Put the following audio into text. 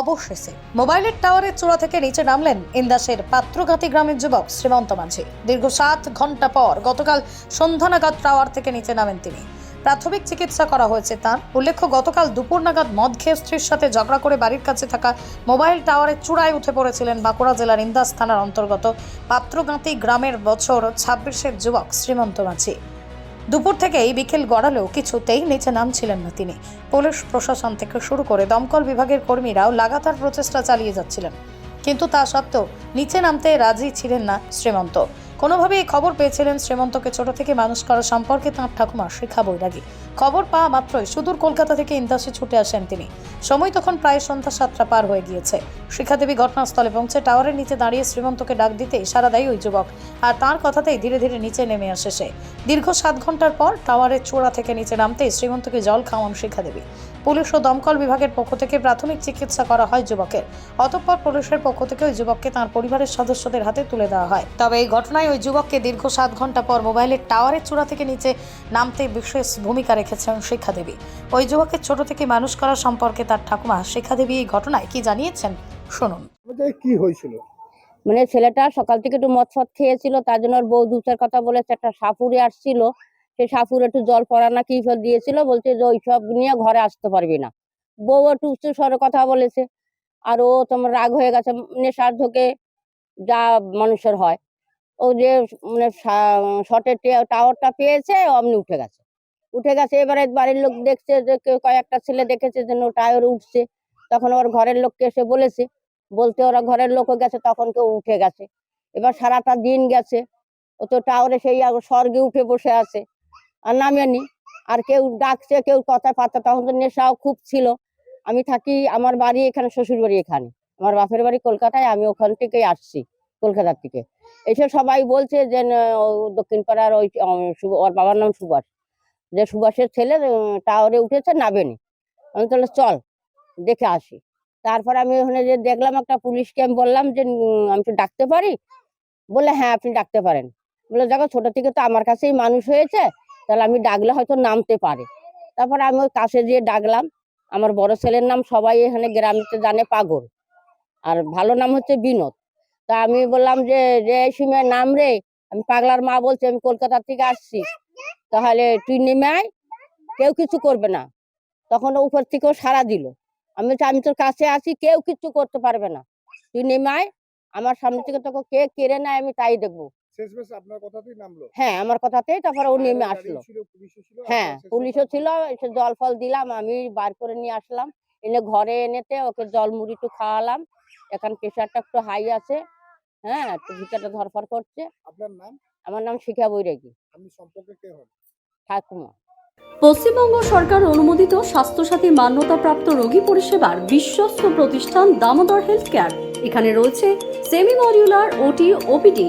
অবশেষে মোবাইলের টাওয়ারের চূড়া থেকে নিচে নামলেন ইন্দাসের পাত্রঘাতি গ্রামের যুবক শ্রীমন্ত মাঝি। দীর্ঘ সাত ঘণ্টা পর গতকাল সন্ধ্যা নাগাদ টাওয়ার থেকে নিচে নামেন তিনি। প্রাথমিক চিকিৎসা করা হয়েছে তার। উল্লেখ্য, গতকাল দুপুর নাগাদ মদ খেয়ে স্ত্রীর সাথে ঝগড়া করে বাড়ির কাছে থাকা মোবাইল টাওয়ারের চূড়ায় উঠে পড়েছিলেন বাঁকুড়া জেলার ইন্দাস থানার অন্তর্গত পাত্রগাঁতি গ্রামের বছর ছাব্বিশের যুবক শ্রীমন্ত মাঝি। দুপুর থেকেই বিকেল গড়ালেও কিছুতেই নিচে নামছিলেন না তিনি। পুলিশ প্রশাসন থেকে শুরু করে দমকল বিভাগের কর্মীরাও লাগাতার প্রচেষ্টা চালিয়ে যাচ্ছিলেন। কিন্তু তা সত্ত্বেও নিচে নামতে রাজি ছিলেন না শ্রীমন্ত। কোনোভাবে এই খবর পেয়েছিলেন শ্রীমন্তকে। ছোট থেকে মানুষ করা সম্পর্কে তাঁর ঠাকুমা শিখা বৈরাগী। খবর পাওয়া মাত্রই সুদূর কলকাতা থেকে ইন্দাসে ছুটে আসেন তিনি। সময় তখন প্রায় সন্ধ্যা সাতটা পার হয়ে গিয়েছে। শিখাদেবী ঘটনাস্থলে পৌঁছে টাওয়ারের নিচে দাঁড়িয়ে শ্রীমন্তকে ডাক দিতেই সারা দেয় ওই যুবক। আর তার কথাতেই ধীরে ধীরে নিচে নেমে আসে সে। দীর্ঘ সাত ঘণ্টার পর টাওয়ারের চূড়া থেকে নিচে নামতেই শ্রীমন্তকে জল খাওয়ান শিখাদেবী। পুলিশ ও দমকল বিভাগের পক্ষ থেকে প্রাথমিক চিকিৎসা করা হয় যুবকের। অতঃপর পুলিশের পক্ষ থেকে ওই যুবককে তার পরিবারের সদস্যদের হাতে তুলে দেওয়া হয়। তবে এই ঘটনায় ওই যুবককে দীর্ঘ সাত ঘণ্টা পর মোবাইলের টাওয়ারের চূড়া থেকে নিচে নামতে বিশেষ ভূমিকা রেখেছেন শিক্ষাদেবী। ওই যুবকের ছোট থেকে মানুষ করা সম্পর্কে তার ঠাকুমা শিক্ষাদেবী এই ঘটনায় কি জানিয়েছেন শুনুন। কি হয়েছিল? মানে ছেলেটা সকাল থেকে একটু মদ ফদ খেয়েছিল তার জন্য ওর বউ দুচার কথা বলেছে একটা সাপুরে আসছিল। সে সাপুর একটু জল পড়া না কি সব দিয়েছিল, বলছে যে ওইসব নিয়ে ঘরে আসতে পারবি না। বউ একটু উচ্চ স্বরে কথা বলেছে, আর ও তোমার রাগ হয়ে গেছে নেশার ঢোকে যা মানুষের হয়। ও যে মানে শর্টের টাওয়ারটা পেয়েছে, অমনি উঠে গেছে। উঠে গেছে, এবারে বাড়ির লোক দেখছে যে কেউ কয়েকটা ছেলে দেখেছে যে টায়ার উঠছে। তখন ওর ঘরের লোককে এসে বলেছে, বলতে ওরা ঘরের লোকও গেছে, তখন কেউ উঠে গেছে। এবার সারাটা দিন গেছে, ও তো টাওয়ারে সেই স্বর্গে উঠে বসে আছে। আর নামেনি। আর কেউ ডাকছে, কেউ কথা পাতা তখন তো নেশাও খুব ছিল। আমি থাকি আমার বাড়ি এখানে, শ্বশুর বাড়ি এখানে। আমার বাপের বাড়ি কলকাতায়, আমি ওখান থেকেই আসছি, কলকাতার থেকে এসে সবাই বলছে যে দক্ষিণ পাড়ার ওই ওর বাবার নাম সুভাষ। যে সুভাষের ছেলে টাওয়ারে উঠেছে নাবেনি আমি তাহলে চল, দেখে আসি। তারপর আমি ওখানে যে দেখলাম, একটা পুলিশকে আমি বললাম যে আমি তো ডাকতে পারি? বলে হ্যাঁ আপনি ডাকতে পারেন। বলে দেখো, ছোট থেকে তো আমার কাছেই মানুষ হয়েছে। তাহলে আমি ডাকলে হয়তো নামতে পারে। তারপর আমি ওই কাছে দিয়ে ডাকলাম আমার বড় ছেলের নাম সবাই এখানে গ্রামেতে জানে পাগল। আর ভালো নাম হচ্ছে বিনোদ। তা আমি বললাম যে রে সিমে নাম রে আমি পাগলার মা বলছি আমি কলকাতা থেকে আসছি। তাহলে তুই নেমে আয় কেউ কিছু করবে না। তখন উপর থেকেও সারা দিল। আমি বলছি, আমি তোর কাছে আছি কেউ কিচ্ছু করতে পারবে না। তুই নেমে আয় আমার সামনে থেকে তোকে কে কেড়ে নেয় আমি তাই দেখব। শেষমেশ আপনার কথাতেই নামলো। হ্যাঁ আমার কথাতেই তারপরে ও নেমে আসলো। ছিল, পুলিশও ছিল, হ্যাঁ পুলিশও ছিল জল ফল দিলাম আমি বার করে নিয়ে আসলাম। এনে ঘরে এনেতে ওকে জল মুড়ি একটু খাওয়ালাম। এখন প্রেশারটা একটু হাই আছে। হ্যাঁ একটু ভিতরটা ধরফর করছে। আপনার নাম? আমার নাম শিখা বৈরাগী। আপনি সম্পর্কে কে হন? ঠাকুমা। পশ্চিমবঙ্গ সরকার অনুমোদিত স্বাস্থ্যসাথী মান্যতাপ্রাপ্ত রোগী পরিষেবার বিশ্বস্ত প্রতিষ্ঠান দামোদর হেলথ কেয়ার। এখানে রয়েছে semi modular OT OPD